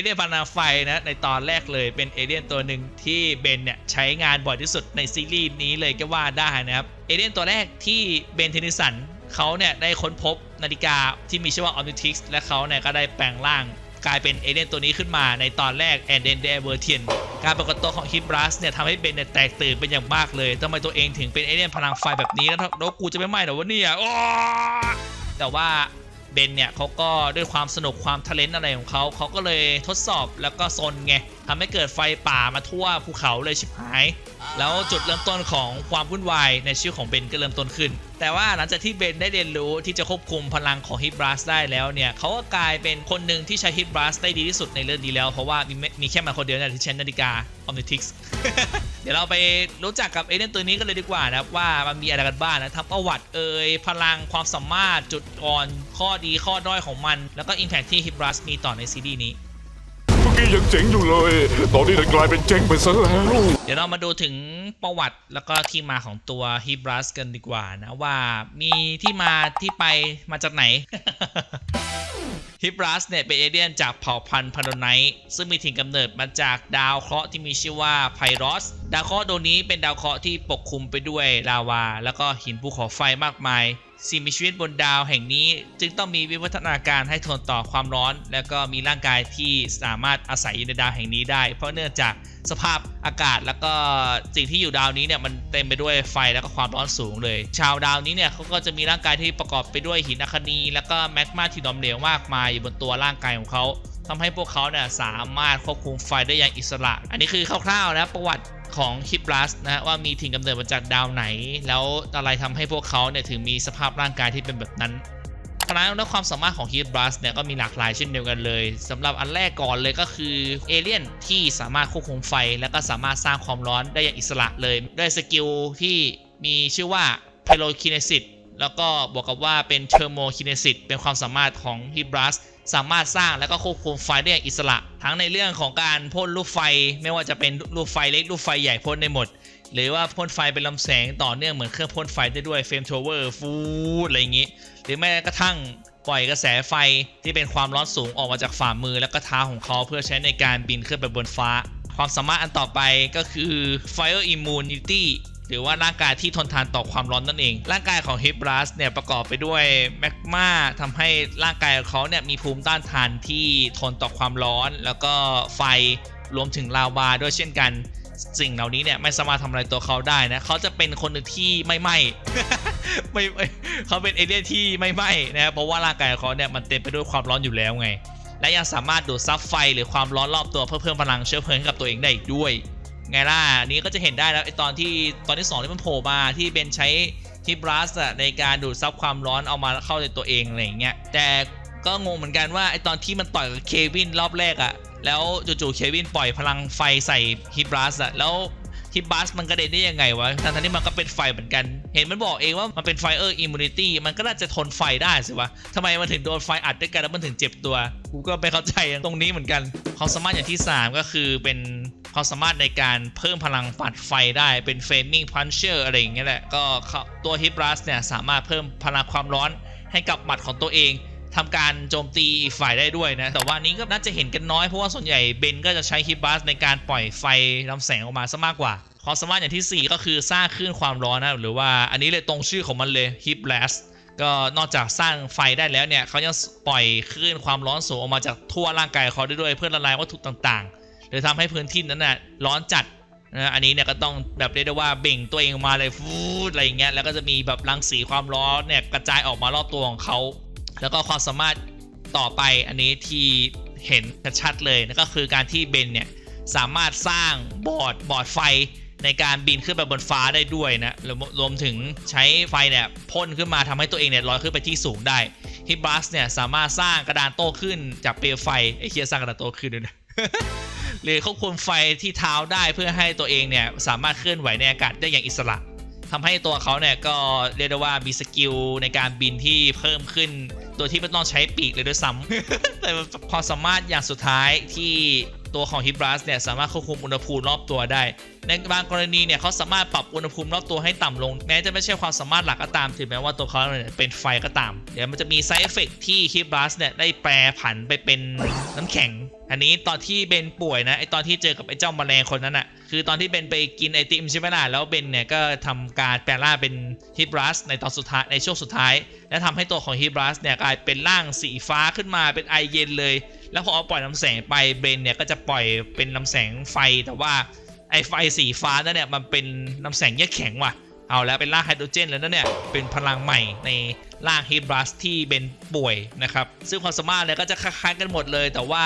เลี่ยนพลังไฟนะในตอนแรกเลยเป็นเอเลี่ยนตัวหนึ่งที่เบนเนี่ยใช้งานบ่อยที่สุดในซีรีส์นี้เลยก็ว่าได้นะครับเอเลี่ยนตัวแรกที่เบนเทนิสันเขาเนี่ยได้ค้นพบนาฬิกาที่มีชื่อว่า Omnitrix และเขาเนี่ยก็ได้แปลงร่างกลายเป็นเอเลี่ยนตัวนี้ขึ้นมาในตอนแรกแอนเดนเดเวอร์เทียนการปรากฏตัวของฮิบรัสเนี่ยทำให้เบนเนี่ยแตกตื่นเป็นอย่างมากเลยทำไมตัวเองถึงเป็นเอเลี่ยนพลังไฟแบบนี้แล้วแล้วกูจะไม่ไหม้เหรอวะเนี่ยแต่ว่า เบนเนี่ยเขาก็ด้วยความสนุกความทะเลนอะไรของเขาเขาก็เลยทดสอบแล้วก็ซนไงทำให้เกิดไฟป่ามาทั่วภูเขาเลยชิบหาย แล้วจุดเริ่มต้นของความวุ่นวายในชีวิตของเบนก็เริ่มต้นขึ้น แต่ว่าหลังจากที่เบนได้เรียนรู้ที่จะควบคุมพลังของฮิบรัสได้แล้วเนี่ยเขาก็กลายเป็นคนหนึ่งที่ใช้ฮิบรัสได้ดีที่สุดในเรื่องนี้แล้ว เพราะว่ามีมีแค่มาคนเดียวในที่ใช้นาฬิกา Omnitrix เดี๋ยวเราไปรู้จักกับเอเลี่ยนตัวนี้กันเลยดีกว่านะครับว่ามันมีอะไรกันบ้างนะทั้งประวัติเอ่ยพลังความสามารถจุดอ่อนข้อดีข้อด้อยของมัน แล้วก็อิมแพคที่ฮิบรัสมีต่อในซีรีส์นี้เมื่อกี้ยังเจ๋งอยู่เลย ตอนนี้ดันกลายเป็นเจ๊งไปซะแล้ว เดี๋ยวเรามาดูถึง ประวัติแล้วก็ที่มาของตัวฮิบรัสกันดีกว่านะว่ามีที่มาที่ไปมาจากไหนฮิบรัสเนี่ยเป็นเอเลี่ยนจากเผ่าพันธุ์พาโดไนท์ซึ่งมีถิ่นกำเนิดมาจากดาวเคราะห์ที่มีชื่อว่าไพรอส ดาวเคราะห์ดวงนี้เป็นดาวเคราะห์ที่ปกคลุมไปด้วยลาวา แล้วก็หินภูเขาไฟมากมาย สิ่งมีชีวิตบนดาวแห่งนี้จึงต้องมีวิวัฒนาการให้ทนต่อความร้อน แล้วก็มีร่างกายที่สามารถอาศัยอยู่ในดาวแห่งนี้ได้ เพราะเนื่องจากสภาพอากาศแล้วก็สิ่งที่อยู่ดาวนี้เนี่ยมันเต็มไปด้วยไฟแล้วก็ความร้อนสูงเลย ชาวดาวนี้เนี่ยเขาก็จะมีร่างกายที่ประกอบไปด้วยหินอัคนี แล้วก็แมกมาที่หลอมเหลวมากมายอยู่บนตัวร่างกายของเขาทำให้พวกเขาเนี่ยสามารถควบคุมไฟได้อย่างอิสระ อันนี้คือคร่าวๆนะประวัติ ของฮิบรัสนะฮะว่ามีถิ่นกำเนิดมาจากดาวไหน แล้วอะไรทำให้พวกเขาเนี่ยถึงมีสภาพร่างกายที่เป็นแบบนั้นพลังและความสามารถของฮิบรัสเนี่ยก็มีหลากหลายเช่นเดียวกันเลยสำหรับอันแรกก่อนเลยก็คือเอเลี่ยนที่สามารถควบคุมไฟ และก็สามารถสร้างความร้อนได้อย่างอิสระเลยด้วยสกิลที่มีชื่อว่า p y r o k i n e s i s แล้วก็บวกกับว่าเป็น Thermokinesis เป็นความสามารถของฮิบรัส สามารถสร้างและก็ควบคุมไฟได้อย่างอิสระ ทั้งในเรื่องของการพ่นลูกไฟ ไม่ว่าจะเป็นลูกไฟเล็กลูกไฟใหญ่พ่นได้หมด หรือว่าพ่นไฟเป็นลำแสงต่อเนื่องเหมือนเครื่องพ่นไฟได้ด้วยเฟรมโทเวอร์ฟูดอะไรอย่างนี้ หรือแม้กระทั่งปล่อยกระแสไฟที่เป็นความร้อนสูงออกมาจากฝ่ามือและก็เท้าของเขาเพื่อใช้ในการบินขึ้นไปบนฟ้า ความสามารถอันต่อไปก็คือ Fire Immunity หรือว่าร่างกายที่ทนทานต่อความร้อนนั่นเอง ร่างกายของฮิบรัสเนี่ยประกอบไปด้วยแมกมาทำให้ร่างกายของเขาเนี่ยมีภูมิต้านทานที่ทนต่อความร้อน แล้วก็ไฟรวมถึงลาวาด้วยเช่นกัน สิ่งเหล่านี้เนี่ยไม่สามารถทำอะไรตัวเขาได้นะเขาจะเป็นคนนึงที่ไม่ไหม้ไม่เขาเป็นเอเลี่ยนที่ไม่ไหม้นะครับเพราะว่าร่างกายของเขาเนี่ยมันเต็มไปด้วยความร้อนอยู่แล้วไง และยังสามารถดูดซับไฟหรือความร้อนรอบตัวเพื่อเพิ่มพลังเชื้อเพลิงให้กับตัวเองได้อีกด้วย ไงล่ะนี้ก็จะเห็นได้แล้วไอตอนที่ตอนที่2ที่มันโผล่มาที่เป็นใช้ทิบรัสอะในการดูดซับความร้อนเอามาเข้าในตัวเองอะไรอย่างเงี้ยแต่ก็งงเหมือนกันว่าไอตอนที่มันต่อยกับเควินรอบแรกอะแล้วจู่ๆเควินปล่อยพลังไฟใส่ฮิบรัสอะแล้ว ฮิบรัสมันกระเด็นได้ยังไงวะทั้งที่มันก็เป็นไฟเหมือนกัน เห็นมันบอกเองว่ามันเป็นไฟเออร์อิมมูนิตี้มันก็น่าจะทนไฟได้สิวะทำไมมันถึงโดนไฟอัดด้วยกันแล้วมันถึงเจ็บตัว กูก็ไม่เข้าใจตรงนี้เหมือนกันความสามารถอย่างที่สามก็คือเป็นความสามารถในการเพิ่มพลังปัดไฟได้เป็น Flaming Puncher อะไรอย่างเงี้ยแหละก็ตัวฮิบรัสเนี่ยสามารถเพิ่มพลังความร้อนให้กับหมัดของตัวเอง ทำการโจมตีฝ่ายได้ด้วยนะ แต่ว่านี้ก็น่าจะเห็นกันน้อย เพราะว่าส่วนใหญ่เบนก็จะใช้ฮิบรัสในการปล่อยไฟลำแสงออกมาซะมากกว่าความสามารถอย่างที่ 4 ก็คือสร้างคลื่นความร้อนนะ หรือว่าอันนี้เลยตรงชื่อของมันเลยฮิบลัสก็นอกจากสร้างไฟได้แล้วเนี่ยเขายังปล่อยคลื่นความร้อนสูงออกมาจากทั่วร่างกายเขาได้ด้วยเพื่อละลายวัตถุต่างๆหรือทำให้พื้นที่นั้นน่ะร้อนจัดนะอันนี้เนี่ยก็ต้องแบบเรียกได้ว่าเบ่งตัวเองออกมาเลยฟูดอะไรอย่างเงี้ยแล้วก็จะมีแบบรังสีความร้อนเนี่ยกระจายออกมารอบตัวของเขา แล้วก็ความสามารถต่อไปอันนี้ที่เห็นชัดเลยนั่นก็คือการที่เบนเนี่ยสามารถสร้างบอร์ดบอร์ดไฟในการบินขึ้นไปบนฟ้าได้ด้วยนะรวมรวมถึงใช้ไฟเนี่ยพ่นขึ้นมาทำให้ตัวเองเนี่ยลอยขึ้นไปที่สูงได้ฮิบรัสเนี่ยสามารถสร้างกระดานโต้ขึ้นจากเปลวไฟไอ้เคียสร้างกระดานโต้ขึ้นด้วยนะหรือควบคุมไฟที่เท้าได้เพื่อให้ตัวเองเนี่ยสามารถเคลื่อนไหวในอากาศได้อย่างอิสระทำให้ตัวเขาเนี่ยก็เรียกได้ว่ามีสกิลในการบินที่เพิ่มขึ้น โดยที่ไม่ต้องใช้ปีกเลยด้วยซ้ำ แต่ความสามารถอย่างสุดท้ายที่ตัวของฮิบรัสเนี่ยสามารถควบคุมอุณหภูมิรอบตัวได้ ในบางกรณีเนี่ยเขาสามารถปรับอุณหภูมิรอบตัวให้ต่ำลง แม้จะไม่ใช่ความสามารถหลักก็ตามถึงแม้ว่าตัวเขาเนี่ยเป็นไฟก็ตาม เดี๋ยวมันจะมีไซเอฟเฟกที่ฮิบรัสเนี่ยได้แปรผันไปเป็นน้ำแข็ง อันนี้ตอนที่เบนป่วยนะไอตอนที่เจอกับไอเจ้าแมลงคนนั้นอะ่ะคือตอนที่เบนไปกินไอติมใช่ไหมล่ะแล้วเบนเนี่ยก็ทำการแปลร่างเป็นฮิบรัสในตอนสุดท้ายในช่วงสุดท้าย และทำให้ตัวของฮิบรัสเนี่ยกลายเป็นร่างสีฟ้าขึ้นมาเป็นไอเย็นเลย แล้วพอเอาปล่อยน้ำแสงไปเบนเนี่ยก็จะปล่อยเป็นน้ำแสงไฟแต่ว่าไอไฟสีฟ้านั่นเนี่ยมันเป็นน้ำแสงเยอกแข็งว่ะเอาแล้วเป็นร่างไฮโดรเจนแล้วนะเนี่ยเป็นพลังใหม่ในร่างฮีบรัสที่เป็นป่วยนะครับซึ่งความสามารถเนี่ยก็จะคล้ายๆกันหมดเลยแต่ว่า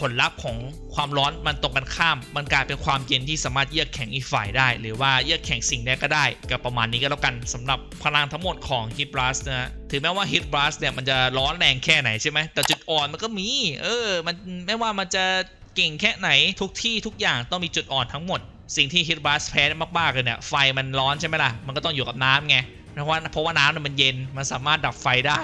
ผลลัพธ์ของความร้อนมันตรงกันข้าม มันกลายเป็นความเย็นที่สามารถเยือกแข็งอีกฝ่ายได้ หรือว่าเยือกแข็งสิ่งใดก็ได้ก็ประมาณนี้ก็แล้วกันสำหรับพลังทั้งหมดของฮีบรัสนะถึงแม้ว่าฮีบรัสเนี่ยมันจะร้อนแรงแค่ไหนใช่ไหมแต่จุดอ่อนมันก็มี เออ มันไม่ว่ามันจะเก่งแค่ไหนทุกที่ทุกอย่างต้องมีจุดอ่อนทั้งหมด สิ่งที่ฮิตบัสแพ้ได้มากๆเลยเนี่ยไฟมันร้อนใช่ไหมล่ะมันก็ต้องอยู่กับน้ำไงเพราะว่าเพราะว่าน้ำมันเย็นมันสามารถดับไฟได้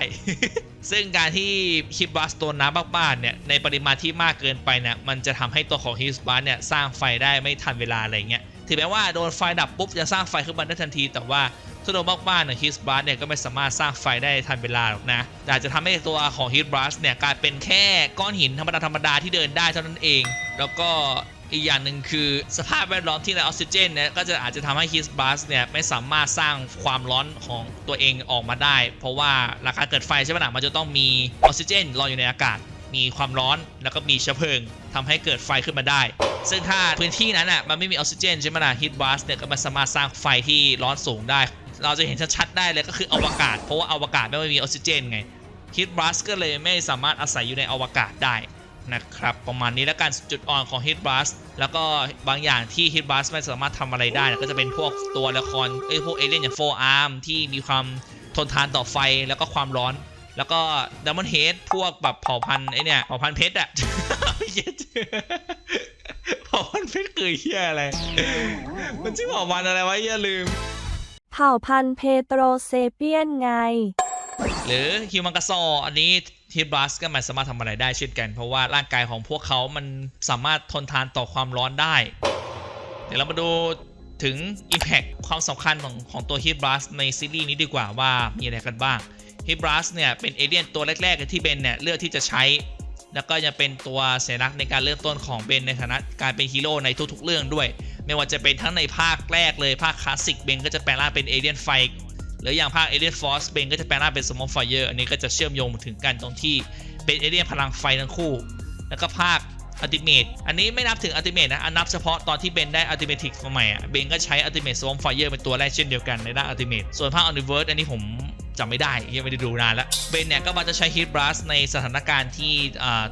ซึ่งการที่ฮิปบัสตัวน้ำมากๆเนี่ยในปริมาณที่มากเกินไปเนี่ยมันจะทำให้ตัวของฮิปบัสเนี่ยสร้างไฟได้ไม่ทันเวลาอะไรเงี้ย ถึงแม้ว่าโดนไฟดับปุ๊บจะสร้างไฟขึ้นมาได้ทันที แต่ว่าถ้าโดนมากๆเนี่ยฮิตบัสเนี่ยก็ไม่สามารถสร้างไฟได้ทันเวลาหรอกนะแต่อาจจะทำให้ตัวของฮิตบัสเนี่ยกลายเป็นแค่ก้อนหินธรรมดาธรรมดาที่เดินได้เท่านั้นเอง แล้วก็อีกอย่างหนึ่งคือสภาพแวดล้อมที่ไร้ออกซิเจนเนี่ยก็จะอาจจะทำให้ฮิสบัสเนี่ยไม่สามารถสร้างความร้อนของตัวเองออกมาได้ เพราะว่าราคาเกิดไฟใช่ไหมล่ะมันจะต้องมีออกซิเจนลอยอยู่ในอากาศ มีความร้อนแล้วก็มีเชื้อเพลิงทำให้เกิดไฟขึ้นมาได้ ซึ่งถ้าพื้นที่นั้นอะมันไม่มีออกซิเจนใช่ไหมล่ะฮิตบัสเนี่ยก็ไม่สามารถสร้างไฟที่ร้อนสูงได้ เราจะเห็นชัดๆได้เลยก็คืออวกาศ เพราะว่าอวกาศไม่มีออกซิเจนไงฮิตบัสก็เลยไม่สามารถอาศัยอยู่ในอวกาศได้นะครับประมาณนี้แล้วกันจุดอ่อนของ Hit Blast แล้วก็บางอย่างที่ Hit Blast ไม่สามารถทำอะไรได้นะก็จะเป็นพวกตัวละครเอ้ยพวกเอเลี่ยนอย่าง Four Arm ที่มีความทนทานต่อไฟแล้วก็ความร้อน แล้วก็ Diamond Head พวกแบบเผ่าพันธุ์ไอเนี่ยเผ่าพันธุ์เพชรอะเหี้ยเผ่าพันธุ์เพชรคือเฮียอะไร มันชื่อเผ่าพันธุ์อะไรวะเฮียลืม เผ่าพันธุ์เพโตรเซเปียนไง หรือฮิวมังกาซออันนี้ฮิตบลัสก็ไม่สามารถทำอะไรได้เช่นกัน เพราะว่าร่างกายของพวกเขามันสามารถทนทานต่อความร้อนได้ เดี๋ยวเรามาดูถึง Impact ความสำคัญของของตัวฮิตบลัสในซีรีส์นี้ดีกว่าว่ามีอะไรกันบ้าง ฮิบลัสเนี่ยเป็นเอเลี่ยนตัวแรก ๆ ที่เบนเนี่ยเลือกที่จะใช้ แล้วก็ยังเป็นตัวสัญลักษณ์ในการเริ่มต้นของเบนในฐานะการเป็นฮีโร่ในทุกๆ เรื่องด้วย ไม่ว่าจะเป็นทั้งในภาคแรกเลยภาคคลาสสิกเบนก็จะแปลงร่างเป็นเอเลี่ยนไฟหรืออย่างภาค Alien Force เบนก็จะแปลงร่างเป็น Small Fire อันนี้ก็จะเชื่อมโยงถึงกันตรงที่เป็นเอเลี่ยนพลังไฟทั้งคู่ แล้วก็ภาค Ultimate อันนี้ไม่นับถึง Ultimate นะอันนับเฉพาะตอนที่เบนได้ Ultimate มาใหม่อะเบนก็ใช้ Ultimate Small Fire เป็นตัวแรกเช่นเดียวกันในด้าน Ultimate ส่วนภาค Universe อันนี้ผม จำไม่ได้ยังไม่ได้ดูนานแล้วเบนเนี่ยก็มาจะใช้ Heat Blast ในสถานการณ์ที่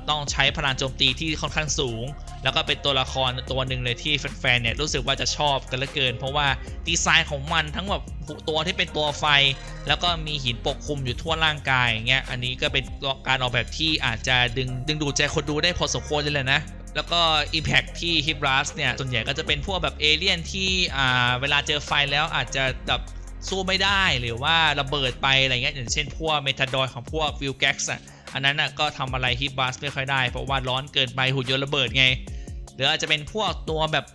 ต้องใช้พลังโจมตีที่ค่อนข้างสูง แล้วก็เป็นตัวละครตัวหนึ่งเลยที่แฟนๆเนี่ยรู้สึกว่าจะชอบกันเหลือเกิน เพราะว่าดีไซน์ของมันทั้งแบบตัวที่เป็นตัวไฟ แล้วก็มีหินปกคลุมอยู่ทั่วร่างกายอย่างเงี้ยอันนี้ก็เป็นการออกแบบที่อาจจะดึงดึงดูดใจคนดูได้พอสมควรเลยแหละนะแล้วก็ Impact ที่ h i b r a s เนี่ย ส่วนใหญ่ก็จะเป็นพวกแบบเอเลี่ยนที่เวลาเจอไฟแล้วอาจจะแบบ สู้ไม่ได้หรือว่าระเบิดไปอะไรเงี้ยอย่างเช่นพวกเมทาดอยของพวกวิลแก๊กซ์อะอันนั้นอะก็ทำอะไร h i b r a s ไม่ค่อยได้ เพราะว่าร้อนเกินไปหุ่นยนต์ระเบิดไง หรืออาจจะเป็นพวกตัวแบบ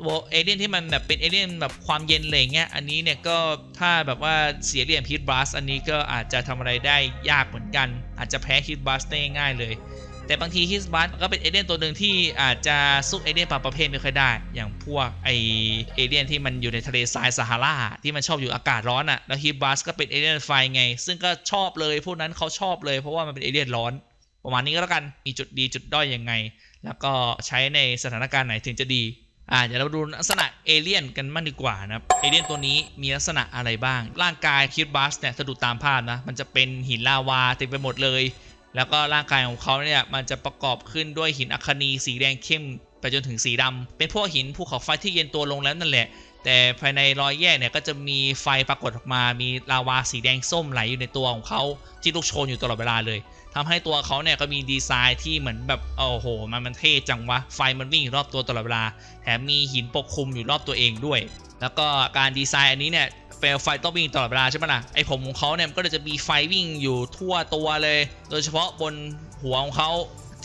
ตัวเอเลี่ยนที่มันแบบเป็นเอเลี่ยนแบบความเย็นอะไรเงี้ยอันนี้เนี่ยก็ถ้าแบบว่าเสียเหลี่ยมฮิตบัสอันนี้ก็อาจจะทำอะไรได้ยากเหมือนกัน อาจจะแพ้ฮิตบัสได้ง่ายเลย แต่บางทีฮิตบลัสก็เป็นเอเลี่ยนตัวหนึ่งที่อาจจะสู้เอเลี่ยนบางประเภทไม่ค่อยได้ อย่างพวกไอเอเลี่ยนที่มันอยู่ในทะเลทรายซาฮาราที่มันชอบอยู่อากาศร้อนอะ่ะแล้วฮิตบลัสก็เป็นเอเลี่ยนไฟไง ซึ่งก็ชอบเลยพวกนั้นเขาชอบเลยเพราะว่ามันเป็นเอเลี่ยนร้อน ประมาณนี้ก็แล้วกันมีจุดดีจุดด้อยยังไง แล้วก็ใช้ในสถานการณ์ไหนถึงจะดีอ่าเดี๋ยวเราดูลักษณะเอเลี่ยนกันบ้างดีกว่านะครับเอเลี่ยนตัวนี้มีลักษณะอะไรบ้าง ร่างกายคิดบัสเนี่ยถ้าดูตามภาพนะ มันจะเป็นหินลาวาเต็มไปหมดเลย แล้วก็ร่างกายของเขาเนี่ยมันจะประกอบขึ้นด้วยหินอัคนีสีแดงเข้มไปจนถึงสีดำเป็นพวกหินภูเขาไฟที่เย็นตัวลงแล้วนั่นแหละ แต่ภายในรอยแยกเนี่ยก็จะมีไฟปรากฏออกมา มีลาวาสีแดงส้มไหลอยู่ในตัวของเขาที่ลุกโชนอยู่ตลอดเวลาเลยทำให้ตัวเขาเนี่ยก็มีดีไซน์ที่เหมือนแบบโอ้โห มันมันเท่จังวะ ไฟมันวิ่งอยู่รอบตัวตลอดเวลา แถมมีหินปกคลุมอยู่รอบตัวเองด้วย แล้วก็การดีไซน์อันนี้เนี่ย เปลวไฟต้องวิ่งตลอดเวลาใช่ไหมล่ะไอผมของเขาเนี่ยมันก็จะมีไฟวิ่งอยู่ทั่วตัวเลย โดยเฉพาะบนหัวของเขา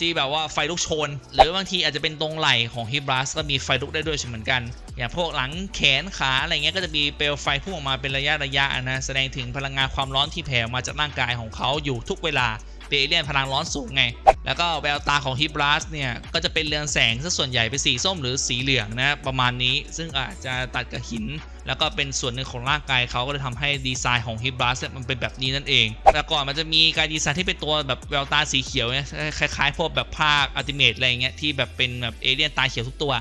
ที่แบบว่าไฟลุกโชน หรือบางทีอาจจะเป็นตรงไหล่ของฮิบรัสก็มีไฟลุกได้ด้วยเช่นเหมือนกัน อย่างพวกหลังแขนขาอะไรเงี้ยก็จะมีเปลวไฟพุ่งออกมาเป็นระยะระยะนะแสดงถึงพลังงานความร้อนที่แผ่มาจากร่างกายของเขาอยู่ทุกเวลา เป็นเอเลี่ยนพลังร้อนสูงไง แล้วก็แววตาของฮิบรัสเนี่ย ก็จะเป็นเรืองแสงซะส่วนใหญ่เป็นสีส้มหรือสีเหลืองนะประมาณนี้ซึ่งอาจจะตัดกับหิน แล้วก็เป็นส่วนหนึ่งของร่างกายเขาก็เลยทำให้ดีไซน์ของฮิบรัสเนี่ยมันเป็นแบบนี้นั่นเอง แต่ก่อนมันจะมีการดีไซน์ที่เป็นตัวแบบแววตาสีเขียวเนี่ยคล้ายๆพวกแบบภาคอัลติเมทอะไรเงี้ยที่แบบเป็นแบบเอเลี่ยนตาเขียวทุกตัว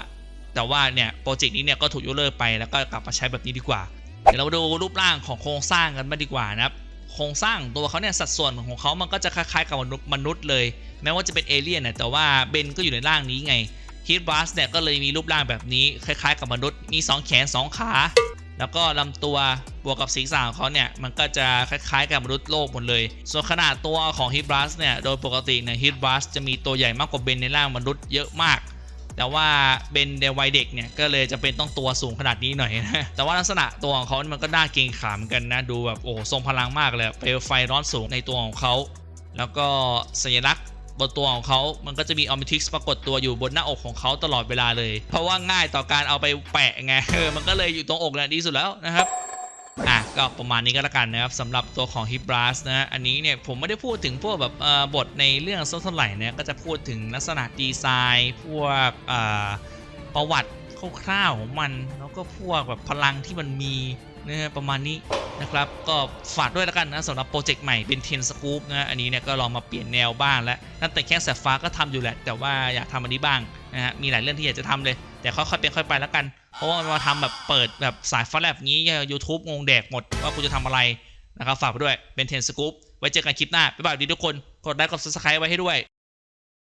แต่ว่าเนี่ยโปรเจกต์นี้เนี่ยก็ถูกยกเลิกไปแล้วก็กลับมาใช้แบบนี้ดีกว่าเดี๋ยวเราดูรูปร่างของโครงสร้างกันมางดีกว่านะครับ โครงสร้างตัวเขาเนี่ยสัดส่วนของเขามันก็จะคล้ายๆกับมนุษย์มนุษย์เลย แม้ว่าจะเป็นเอเลี่ยนเนี่ยแต่ว่าเบนก็อยู่ในร่างนี้ไงฮิตบัสเนี่ยก็เลยมีรูปร่างแบบนี้คล้ายๆ กับมนุษย์มี 2 แขน 2 ขา แล้วก็ลำตัวบวกกับศีรษะของเขาเนี่ยมันก็จะคล้ายๆ กับมนุษย์โลกหมดเลย ส่วนขนาดตัวของฮิตบัสเนี่ยโดยปกติเนี่ยฮิตบัสจะมีตัวใหญ่มากกว่าเบนในร่างมนุษย์เยอะมาก แต่ว่าเบนในวัยเด็กเนี่ยก็เลยจะเป็นต้องตัวสูงขนาดนี้หน่อยนะแต่ว่าลักษณะตัวของเขานี่มันก็น่าเกรงขามกันนะดูแบบโอ้ทรงพลังมากเลยเปลวไฟร้อนสูงในตัวของเขาแล้วก็สัญลักษณ์บนตัวของเขา มันก็จะมีออม t ทิกส์ปรากฏตัวอยู่บนหน้าอกของเขาตลอดเวลาเลย เพราะว่าง่ายต่อการเอาไปแปะไง เออ มันก็เลยอยู่ตรงอกแหละดีสุดแล้วนะครับ อะก็ประมาณนี้ก็แล้วกันนะครับสำหรับตัวของ h i b r a s นะฮะอันนี้เนี่ยผมไม่ได้พูดถึงพวกแบบบทในเรื่องสักเท่าไหร่นี่ยก็จะพูดถึงลักษณะดีไซน์พวกประวัติคร่าวๆของมัน แล้วก็พวกแบบพลังที่มันมีนะประมาณนี้นะครับก็ฝากด้วยแล้วกันนะสำหรับโปรเจกต์ใหม่เป็นเทนสกู๊ปนะฮะอันนี้เนี่ยก็ลองมาเปลี่ยนแนวบ้างแล้วนั่นแต่แค่สายฟ้าก็ทำอยู่แหละแต่ว่าอยากทำอันนี้บ้าง นะฮะมีหลายเรื่องที่อยากจะทำเลย แต่ค่อยๆเป็นค่อยไปแล้วกัน เพราะว่ามาทำแบบเปิดแบบสายฟ้าแลบงี้ YouTube งงแดกหมดว่ากูจะทำอะไรนะครับฝากไปด้วยเป็นเทนสกู๊ปไว้เจอกันคลิปหน้าบ๊ายบายดีทุกคนกดไลค์กด subscribe ไว้ให้ด้วย